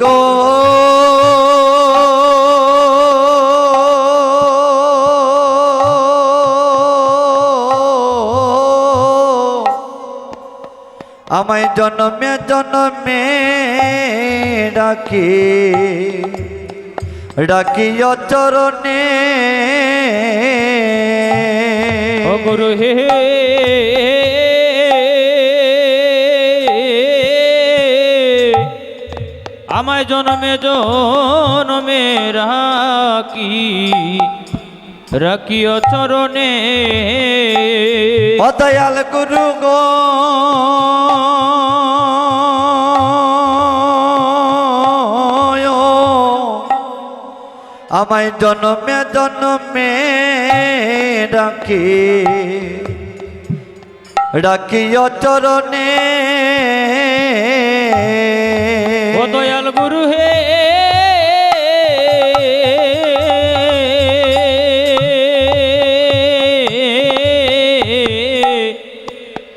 গো। আমায় জন্মে জন্মে ডাকি ডাকি চরণে। গুরু হে। আমায় জনমে জনমে রাখি। রাখিও চরণে। অদয়াল গুরু গো। আমায় জনমে, জন্মে ডাকি ডাকি চরণে। গুরু হে।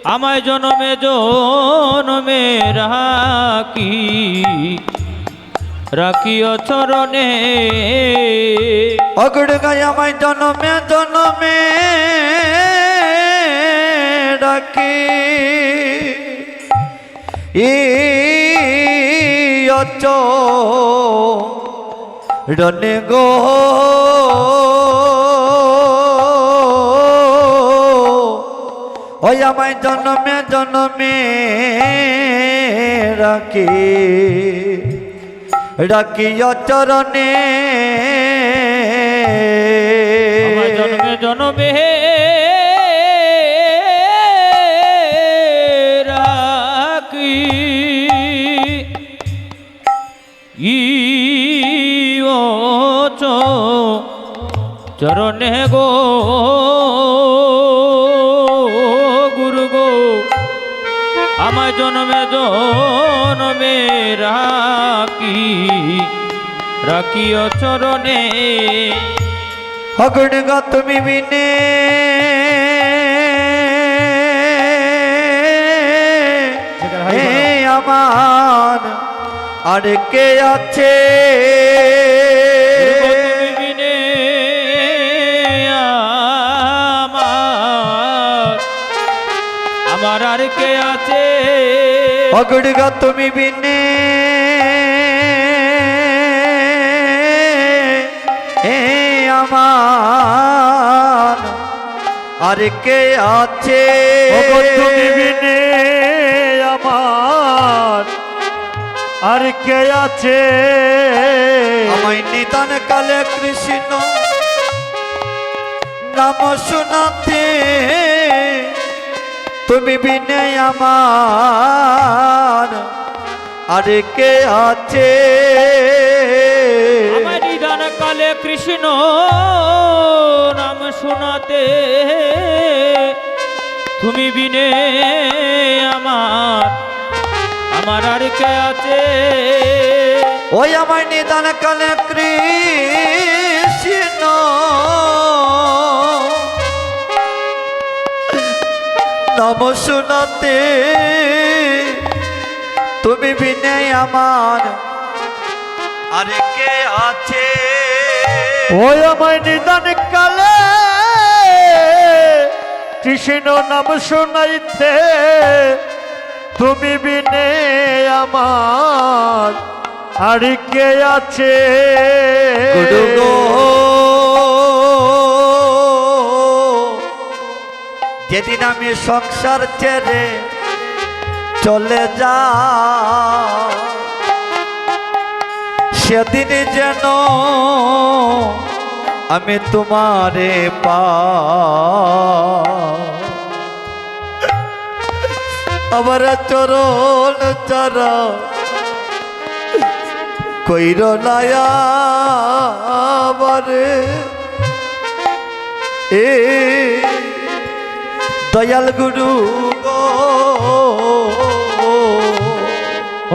আমায় জনমে জনমে রাখি। রাখিও চরণে। অগুড় গায় আমায় জন্মে জন্মে ডাকি ই অচ গো। ওই আমায় জন্মে জন্মে রাখি। রাখিও চরণে। জন্মে জন্মে চরণে গো গুরু গো আমার জন্মে জন্মে রাখি রাখিও চরণে। হগুণ গা তুমি বিনে আমার আর কে আছে? তুমি বিনে। হে আমার আর কে আছে? তুমি বিনে আমার আর কে আছে? আমায় নিদান কালে কৃষ্ণ নাম শোনাতে তুমি বিনে আমার আরে কে আছে? আমার নিদান কালে কৃষ্ণ নাম শোনাতে। তুমি বিনে আমার আমার আর কে আছে? ওই আমার নিদান কালে কৃষ্ণ নাম শোনাতে। তুমি বিনে আমার আরে কে আছে? ওই আমায় নিদান কালে কৃষ্ণ নাম শোনাইতে। তুমি বিনে আমার আর কে আছে? গো যেদিন আমি সংসার ছেড়ে চলে যা সেদিন যেন আমি তোমারে পা আমার চরণ চারা কইর নায়াবারে এ দয়াল গুরু গো।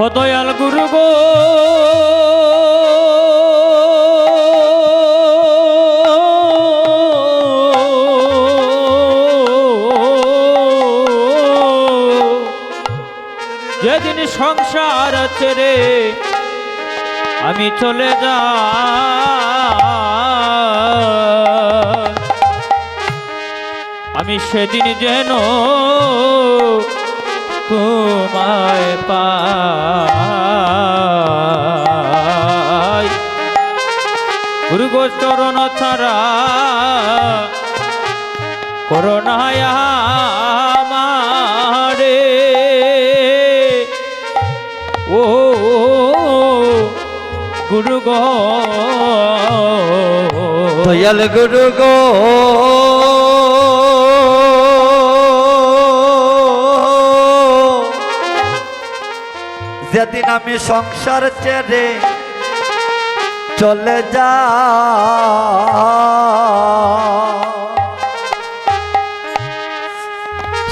ও দয়াল গুরু গো। যেদিন সংসার ছেড়ে আমি চলে যা আমি সেদিন যেন তোমায় পাই। গুরু গোচরণ ছাড়া আমারে। ও গুরু গো দয়াল গুরু গো যেদিন আমি সংসার ছেড়ে চলে যা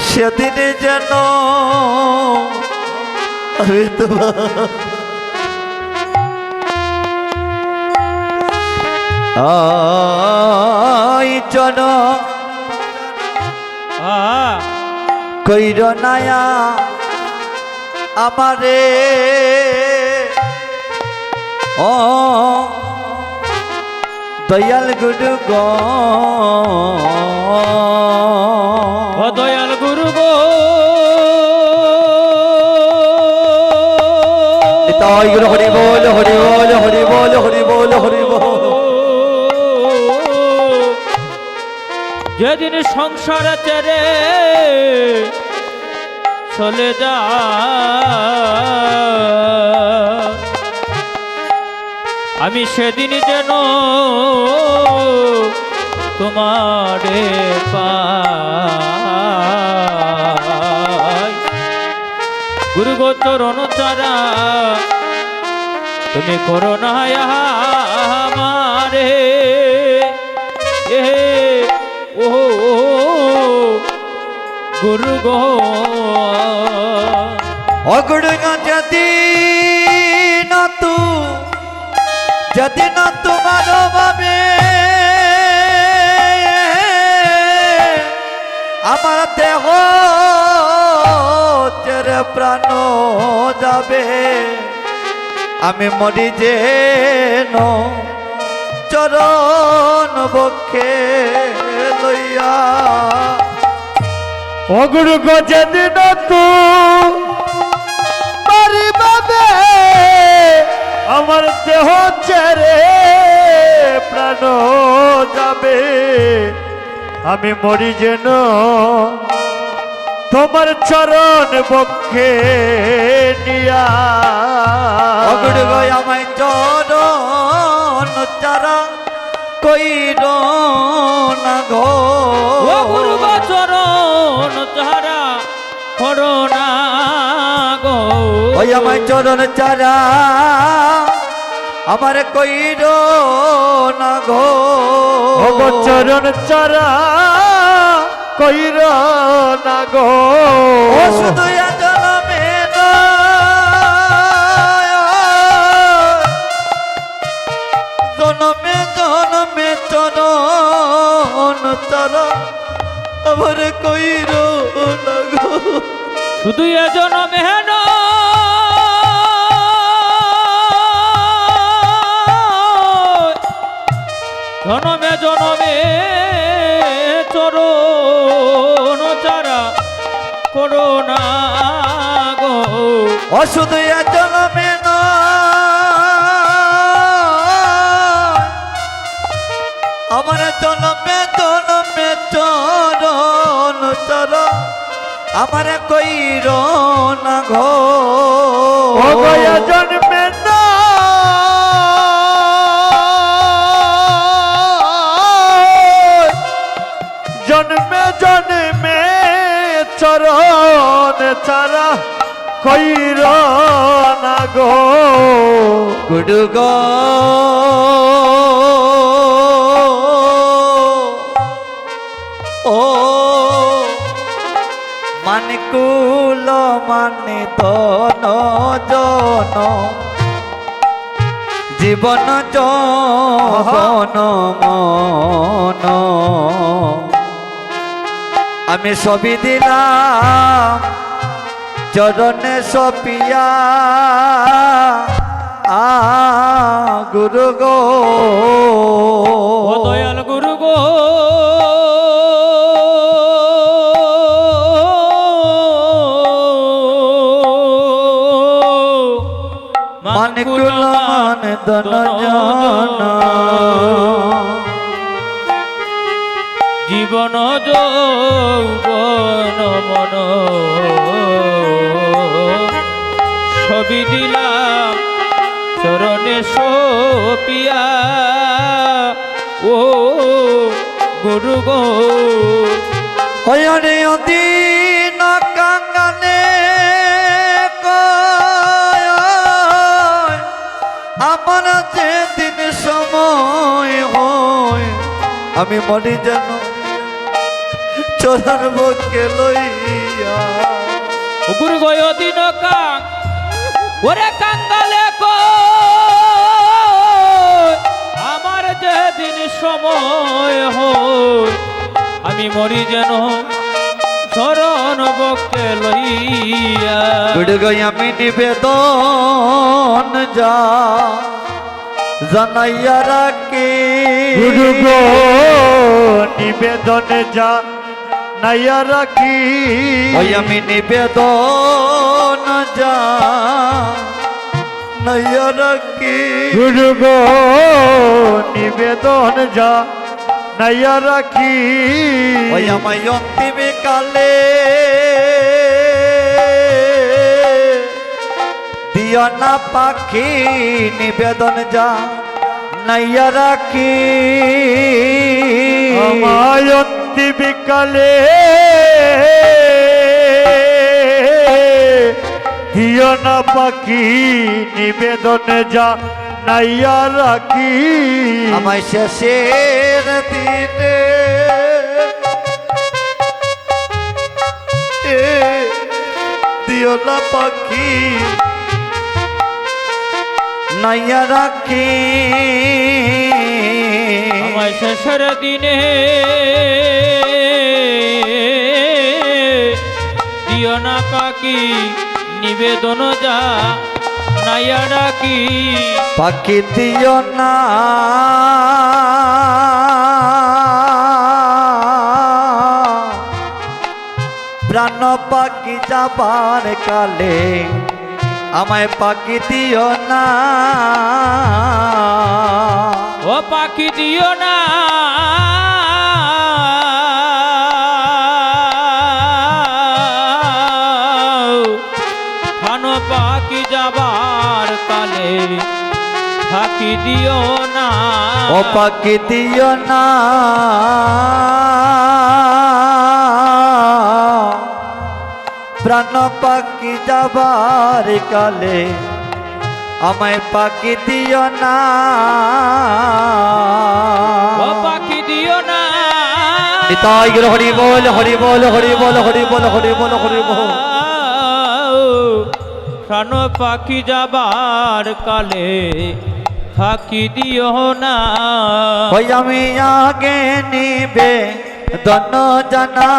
সেদিন যেন আ। কইর নায়া আমারে। ও দয়াল গুরু গ। দয়াল গুরু গো। তাই গুরু হরি বল হরি বল হরি বল হরি বল হরি বল। যেদিন সংসার ছেড়ে চলে যা। আমি সেদিন যেন তোমারে গুরু গোচরণ চারা তুমি করো না আমারে। গুরু গো। অগুড় যদি না তু, যদি না তোমার ভাবে। আমার দেহ চেরে প্রাণ যাবে। আমি মরি যেন চরণ বক্ষে লইয়া অগুরু গো যেদিন তু পারিবাবে আমার দেহ ছেড়ে প্রাণ যাবে। আমি মরি যেন তোমার চরণ বক্ষে নিয়া। অগড় গয় আমায় চরণ চারা কইর না গো। ওই আমায় চরণ চারা আমার কইর না গো। চরণ চরা কইর না গো। শুধু জনমে জনমে জনমে চরণ চারা আমার কইর না গো। শুধু এজন মেহন অশুধ জনমে আমার জনমে জনমে চরণ চর আমার কইর না ঘো ও গয়া জন্মে না জন্মে জন্মে চরণ চারা কইর না গো। গুডু গো। ও মানিকুল মানে তন জন। জীবন জন মন। আমি সবই দিলাম চরণে সপিয়া। আ গুরু গো। দয়াল গুরু গো। মান কুলমান দন জানা। জীবন যৌবন মন। ছবি দিলাম চরণে সোপিয়া। ও গুরু গো। হয়রে অদিন আমি মরি যেন চোরার বুকে লইয়া। গুরু গো দিন কাং ওরে কাঙ্গালে কো আমার যেদিন সময় হয় আমি মরি যেন শরণ বকে লইয়া। বিড় গই আমি নিবেদন যা জানাইয়া রাখি। গুরু গো নিবেদন যা নাইয়া রাখি। ওই আমি নিবেদন যা নাইয়া রাখি। গুরু গো নিবেদন যা নাইয়া রাখি। ওই আমায় অন্তিম কালে দিও না পাখি নিবেদন যা নাইয়া রাখি। আমায় অন্তি বিকালে। দিও না পাখি নিবেদন যা নাইয়া রাখি। আমায় শেষের দিনে এ, দিও না পাখি নাইয়া রাখি। আমায় শেষের দিনে পাকি নিবেদন যা নাইয়া ডাকি। পাখি দিও না। প্রাণ পাখি যাবার কালে আমায় পাখি দিও না। ও পাখি দিও না। যাবার কালে ফাঁকি দিও না। ও পাখি দিও না। প্রাণ পাখি যাবার কালে আমায় পাখি দিও না। ও পাখি দিও না। নিতাই হরি বল হরি বল হরি বল হরি বল হরি বল হরি বল। প্রাণ পাখি যাবার কালে ফাঁকি দিও না। ওই আমি আগে নিবে দন জানা।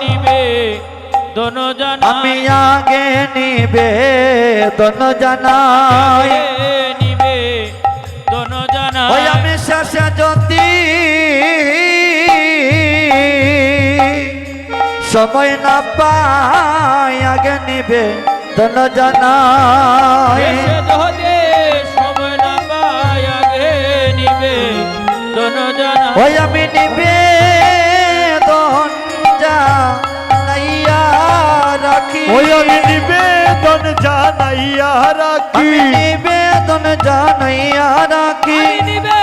নিবে দন জানা। আমি আগে নিবে দন জানা। নিবে দন জানা। ওই আমি শেষে যদি সময় না পাই আগে নিবে দন জানাই। এসে যদি সময় না পাই আগে নিবে দন জানা ওই আমি নিবে ওই আমি নিবেদন যা নাইয়া রাখি নিবেদন জানাইয়া রাখি। আমি নিবে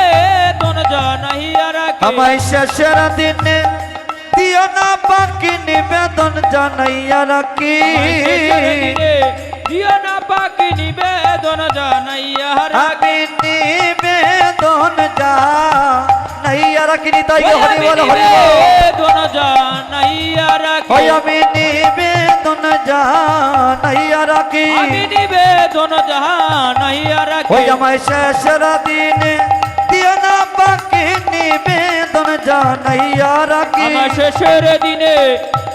দন জানাইয়া রাখি। আমায় শেষের দিনে দিও না বাকি নিবেদন জানাইয়া রাখি। দিও না পাকি নিবেদন জানাইয়া রাখি। নিবেদন যা নাইয়া রাখি নিতাই গো হরি বল হরি নিবেদন জানাইয়া রাখি। ওই আমি নিবেদন যা নাইয়া রাখি। আমি নিবেদন জানাইয়া রাখি। ওই আমায় শেষের দিনে দিও না বাকি নিবেদন জানাইয়া রাখি। আমার শেষের দিনে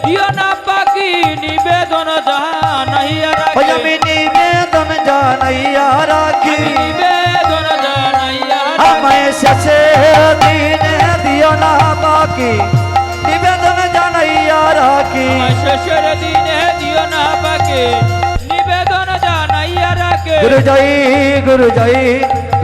দিও না পাকি নিবেদন জানাইয়া রাখি। আমি নিবেদন জানাইয়া রাখি। নিবেদন শেষের দিনে দিও না বাকি নিবেদন জানাইয়া রাখি। আমার শেষের দিনে দিও না পাকে নিবেদন জানাইয়া রাখে। গুরু জয় গুরু জয়